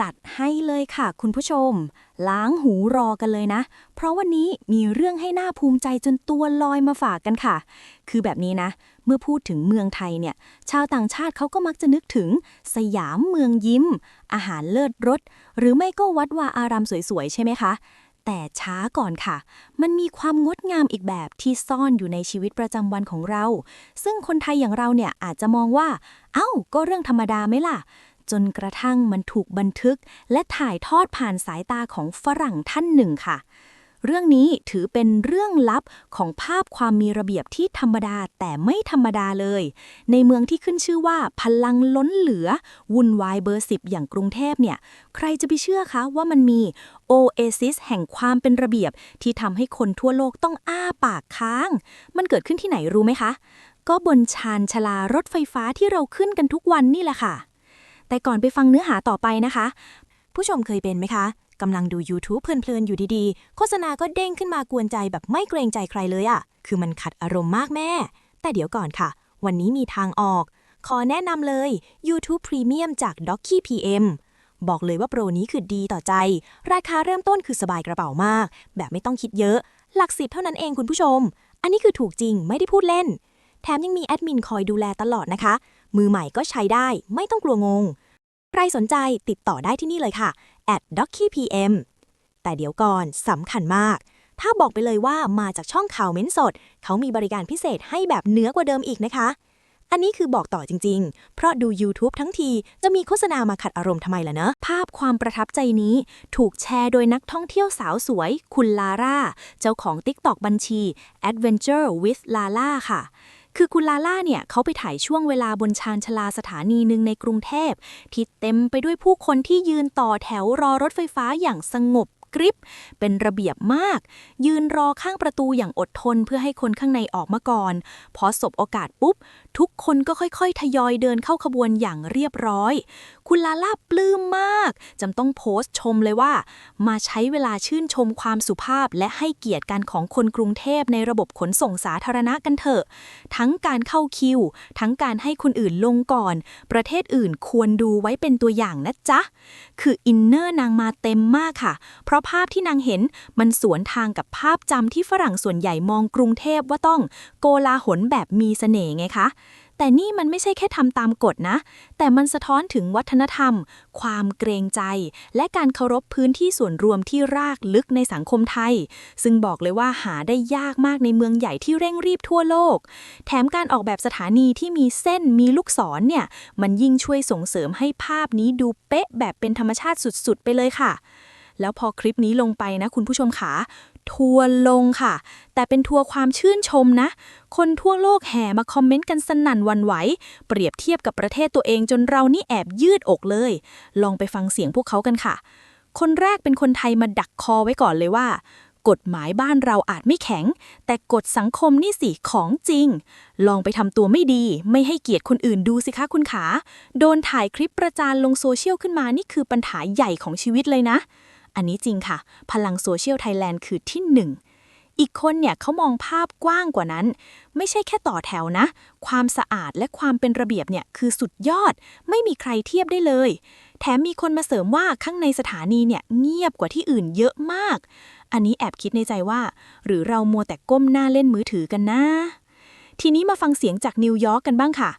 จัดให้เลยค่ะคุณผู้ชม ล้างหูรอกันเลยนะ เพราะวันนี้มีเรื่องให้หน่าภูมิใจจนตัวลอยมาฝากกันค่ะ คือแบบนี้นะ เมื่อพูดถึงเมืองไทยเนี่ย ชาวต่างชาติเขาก็มักจะนึกถึงสยามเมืองยิ้ม อาหารเลิศรส หรือไม่ก็วัดวาอารามสวยๆ ใช่ไหมคะแต่ช้าก่อนค่ะ มันมีความงดงามอีกแบบที่ซ่อนอยู่ในชีวิตประจำวันของเรา ซึ่งคนไทยอย่างเราเนี่ยอาจจะมองว่า เอ้า ก็เรื่องธรรมดาไหมล่ะ จนกระทั่งมันถูกบันทึก และถ่ายทอดผ่านสายตาของฝรั่งท่านหนึ่งค่ะ เรื่องนี้ถือเป็นเรื่องลับของภาพความมีระเบียบที่ธรรมดาแต่ไม่ธรรมดาเลย ในเมืองที่ขึ้นชื่อว่าพลังล้นเหลือ วุ่นวายเบอร์สิบอย่างกรุงเทพเนี่ย ใครจะไปเชื่อคะว่ามันมีโอเอซิสแห่งความเป็นระเบียบที่ทำให้คนทั่วโลกต้องอ้าปากค้าง มันเกิดขึ้นที่ไหนรู้ไหมคะก็บนชานชลารถไฟฟ้าที่เราขึ้นกันทุกวันนี่แหละค่ะ แต่ก่อนไปฟังเนื้อหาต่อไปนะคะ ผู้ชมเคยเป็นไหมคะกำลังดู YouTube เพลินๆ อยู่ดีๆ โฆษณาก็เด้งขึ้นมากวนใจแบบไม่เกรงใจใครเลยอะคือมันขัดอารมณ์มากแม่ แต่เดี๋ยวก่อนค่ะ วันนี้มีทางออก ขอแนะนำเลย YouTube Premium จาก d o c k y PM บอกเลยว่าโปรนี้คือดีต่อใจ ราคาเริ่มต้นคือสบายกระเป๋ามาก แบบไม่ต้องคิดเยอะ หลักสิบเท่านั้นเองคุณผู้ชม อันนี้คือถูกจริงไม่ได้พูดเล่น แถมยังมีแอดมินคอยดูแลตลอดนะคะ มือใหม่ก็ใช้ได้ไม่ต้องกลัวงง ใครสนใจติดต่อได้ที่นี่เลยค่ะ at d o c k y PM แต่เดี๋ยวก่อนสำคัญมาก ถ้าบอกไปเลยว่ามาจากช่องข่าวเม้นสด เขามีบริการพิเศษให้แบบเหนือกว่าเดิมอีกนะคะ อันนี้คือบอกต่อจริง ๆ เพราะดู YouTube ทั้งทีจะมีโฆษณามาขัดอารมณ์ทำไมล่ะเนะ ภาพความประทับใจนี้ ถูกแชร์โดยนักท่องเที่ยวสาวสวย คุณลาร่า เจ้าของ TikTok บัญชี Adventure with Lala ค่ะ คือคุณลาล่าเนี่ยเขาไปถ่ายช่วงเวลาบนชานชาลาสถานีหนึ่งในกรุงเทพที่เต็มไปด้วยผู้คนที่ยืนต่อแถวรอรถไฟฟ้าอย่างสงบ กริบ เป็นระเบียบมาก ยืนรอข้างประตูอย่างอดทนเพื่อให้คนข้างในออกมาก่อน พอสบโอกาสปุ๊บ ทุกคนก็ค่อยๆ ทยอยเดินเข้าขบวนอย่างเรียบร้อย คุณลาลาปลื้มมากจำต้องโพสต์ชมเลยว่า มาใช้เวลาชื่นชมความสุภาพและให้เกียรติการของคนกรุงเทพในระบบขนส่งสาธารณะกันเถอะ ทั้งการเข้าคิว ทั้งการให้คนอื่นลงก่อน ประเทศอื่นควรดูไว้เป็นตัวอย่างนะจ๊ะ คืออินเนอร์นางมาเต็มมากค่ะ เพราะภาพที่นางเห็นมันสวนทางกับภาพจำที่ฝรั่งส่วนใหญ่มองกรุงเทพว่าต้องโกลาหลแบบมีเสน่ห์ไงคะ แต่นี่มันไม่ใช่แค่ทำตามกฎนะ แต่มันสะท้อนถึงวัฒนธรรม ความเกรงใจ และการเคารพพื้นที่ส่วนรวมที่รากลึกในสังคมไทย ซึ่งบอกเลยว่าหาได้ยากมากในเมืองใหญ่ที่เร่งรีบทั่วโลก แถมการออกแบบสถานีที่มีเส้นมีลูกศรเนี่ย มันยิ่งช่วยส่งเสริมให้ภาพนี้ดูเป๊ะแบบเป็นธรรมชาติสุดๆ ไปเลยค่ะ แล้วพอคลิปนี้ลงไปนะคุณผู้ชมขาทัวร์ลงค่ะ แต่เป็นทัวร์ความชื่นชมนะ คนทั่วโลกแห่มาคอมเมนต์กันสนั่นวันไหว เปรียบเทียบกับประเทศตัวเองจนเรานี่แอบยืดอกเลย ลองไปฟังเสียงพวกเขากันค่ะ คนแรกเป็นคนไทยมาดักคอไว้ก่อนเลยว่า กฎหมายบ้านเราอาจไม่แข็ง แต่กฎสังคมนี่สิของจริง ลองไปทำตัวไม่ดี ไม่ให้เกียรติคนอื่นดูสิคะคุณขา โดนถ่ายคลิปประจานลงโซเชียลขึ้นมานี่คือปัญหาใหญ่ของชีวิตเลยนะ อันนี้จริงค่ะ พลังโซเชียลไทยแลนด์คือที่หนึ่งอีกคนเนี่ยเขามองภาพกว้างกว่านั้น ไม่ใช่แค่ต่อแถวนะ ความสะอาดและความเป็นระเบียบเนี่ยคือสุดยอด ไม่มีใครเทียบได้เลย แถมมีคนมาเสริมว่าข้างในสถานีเนี่ยเงียบกว่าที่อื่นเยอะมาก อันนี้แอบคิดในใจว่า หรือเรามัวแต่ก้มหน้าเล่นมือถือกันนะ ทีนี้มาฟังเสียงจากนิวยอร์กกันบ้างค่ะ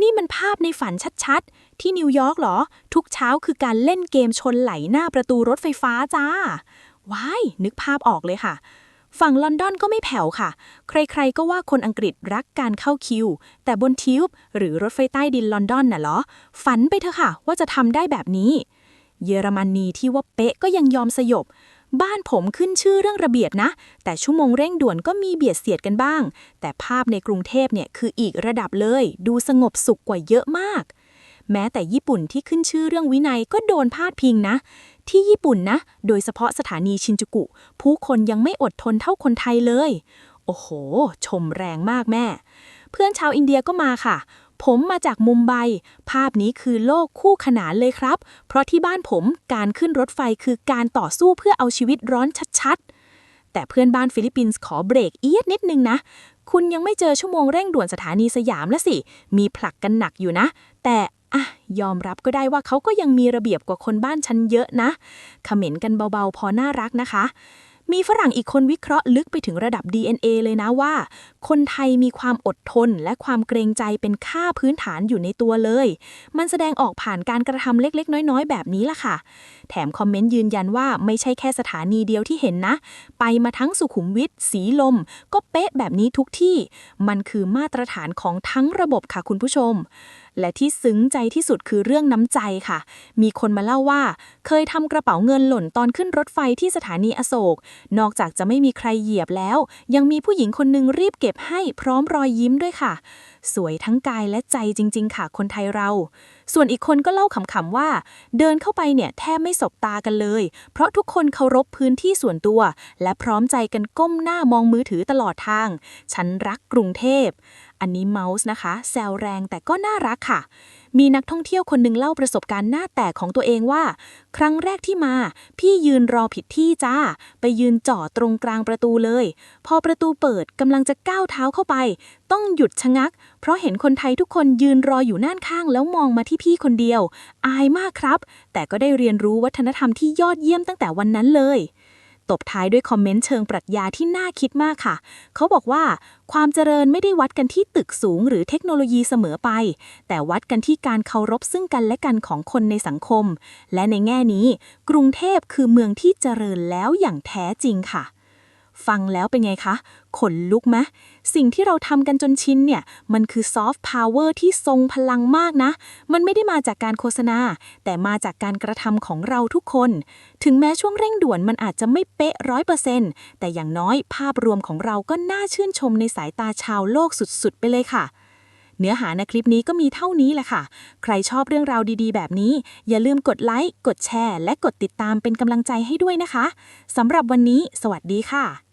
นี่มันภาพในฝันชัดๆ ที่นิวยอร์กเหรอ ทุกเช้าคือการเล่นเกมชนไหลหน้าประตูรถไฟฟ้าจ้า ว้าย นึกภาพออกเลยค่ะ ฝั่งลอนดอนก็ไม่แผ่วค่ะ ใครๆก็ว่าคนอังกฤษรักการเข้าคิว แต่บนทิวบหรือรถไฟใต้ดินลอนดอนน่ะเหรอ ฝันไปเถอะค่ะ ว่าจะทำได้แบบนี้ เยอรมนีที่ว่าเป๊ะก็ยังยอมสยบ บ้านผมขึ้นชื่อเรื่องระเบียบนะ แต่ชั่วโมงเร่งด่วนก็มีเบียดเสียดกันบ้าง แต่ภาพในกรุงเทพเนี่ยคืออีกระดับเลย ดูสงบสุขกว่าเยอะมาก แม้แต่ญี่ปุ่นที่ขึ้นชื่อเรื่องวินัยก็โดนพาดพิงนะ ที่ญี่ปุ่นนะ โดยเฉพาะสถานีชินจูกุ ผู้คนยังไม่อดทนเท่าคนไทยเลย โอ้โห ชมแรงมากแม่ เพื่อนชาวอินเดียก็มาค่ะ ผมมาจากมุมไบ ภาพนี้คือโลกคู่ขนานเลยครับ เพราะที่บ้านผมการขึ้นรถไฟคือการต่อสู้เพื่อเอาชีวิตร้อนชัดๆ แต่เพื่อนบ้านฟิลิปปินส์ขอเบรกเอียดนิดนึงนะ คุณยังไม่เจอชั่วโมงเร่งด่วนสถานีสยามแล้วสิ มีผลักกันหนักอยู่นะ แต่อะยอมรับก็ได้ว่าเขาก็ยังมีระเบียบกว่าคนบ้านฉันเยอะนะเขม็นกันเบาๆ พอน่ารักนะคะ มีฝรั่งอีกคนวิเคราะห์ลึกไปถึงระดับ DNA เลยนะว่า คนไทยมีความอดทนและความเกรงใจเป็นค่าพื้นฐานอยู่ในตัวเลย มันแสดงออกผ่านการกระทำเล็กๆ น้อยๆ แบบนี้ล่ะค่ะ แถมคอมเมนต์ยืนยันว่าไม่ใช่แค่สถานีเดียวที่เห็นนะ ไปมาทั้งสุขุมวิทสีลม ก็เป๊ะแบบนี้ทุกที่ มันคือมาตรฐานของทั้งระบบค่ะคุณผู้ชม และที่ซึ้งใจที่สุดคือเรื่องน้ำใจค่ะ มีคนมาเล่าว่า เคยทำกระเป๋าเงินหล่นตอนขึ้นรถไฟที่สถานีอโศก นอกจากจะไม่มีใครเหยียบแล้ว ยังมีผู้หญิงคนหนึงรีบเก็บให้พร้อมรอยยิ้มด้วยค่ะ สวยทั้งกายและใจจริง ๆ ค่ะ คนไทยเรา ส่วนอีกคนก็เล่าขำๆว่า เดินเข้าไปเนี่ยแทบไม่สบตากันเลย เพราะทุกคนเคารพพื้นที่ส่วนตัว และพร้อมใจกันก้มหน้ามองมือถือตลอดทาง ฉันรักกรุงเทพ อันนี้เมาส์นะคะ แซวแรงแต่ก็น่ารักค่ะ มีนักท่องเที่ยวคนหนึ่งเล่าประสบการณ์หน้าแตกของตัวเองว่า ครั้งแรกที่มา พี่ยืนรอผิดที่จ้า ไปยืนจ่อตรงกลางประตูเลย พอประตูเปิดกำลังจะก้าวเท้าเข้าไป ต้องหยุดชะงัก เพราะเห็นคนไทยทุกคนยืนรออยู่น่านข้างแล้วมองมาที่พี่คนเดียว อายมากครับ แต่ก็ได้เรียนรู้วัฒนธรรมที่ยอดเยี่ยมตั้งแต่วันนั้นเลย บท้ายด้วยคอมเมนต์เชิงปรัชญาที่น่าคิดมากค่ะ เขาบอกว่าความเจริญไม่ได้วัดกันที่ตึกสูงหรือเทคโนโลยีเสมอไป แต่วัดกันที่การเคารพซึ่งกันและกันของคนในสังคม และในแง่นี้ กรุงเทพคือเมืองที่เจริญแล้วอย่างแท้จริงค่ะ ฟังแล้วเป็นไงคะ ขนลุกไหม สิ่งที่เราทำกันจนชินเนี่ย มันคือซอฟต์พาวเวอร์ที่ทรงพลังมากนะ มันไม่ได้มาจากการโฆษณา แต่มาจากการกระทำของเราทุกคน ถึงแม้ช่วงเร่งด่วนมันอาจจะไม่เป๊ะร้อยเปอร์เซ็นต์แต่อย่างน้อยภาพรวมของเราก็น่าชื่นชมในสายตาชาวโลกสุดๆ ไปเลยค่ะเนื้อหาในคลิปนี้ก็มีเท่านี้แหละค่ะ ใครชอบเรื่องราวดีๆ แบบนี้ อย่าลืมกดไลค์ กดแชร์ และกดติดตามเป็นกำลังใจให้ด้วยนะคะ สำหรับวันนี้ สวัสดีค่ะ